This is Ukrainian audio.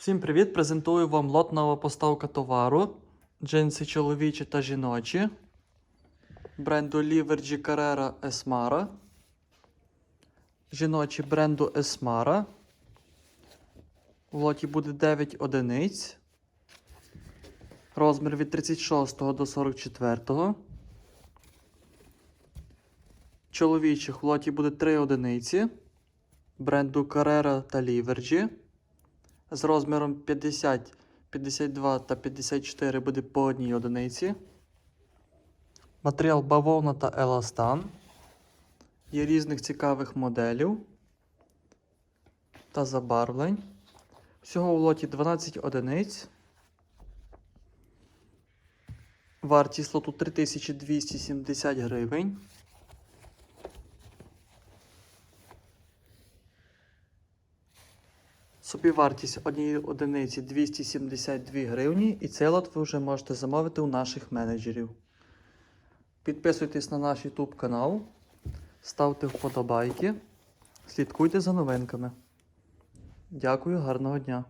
Всім привіт! Презентую вам лот нова поставка товару. Джинси чоловічі та жіночі. Бренду Livergy Carrera Esmara. Жіночі бренду Esmara. В лоті буде 9 одиниць. Розмір від 36 до 44. Чоловічих в лоті буде 3 одиниці. Бренду Carrera та Livergy з розміром 50, 52 та 54 буде по одній одиниці. Матеріал бавовна та еластан. Є різних цікавих моделів та забарвлень. Всього в лоті 12 одиниць. Вартість лоту 3270 гривень. Собівартість однієї одиниці 272 гривні, і цей лот ви вже можете замовити у наших менеджерів. Підписуйтесь на наш YouTube канал, ставте вподобайки, слідкуйте за новинками. Дякую, гарного дня!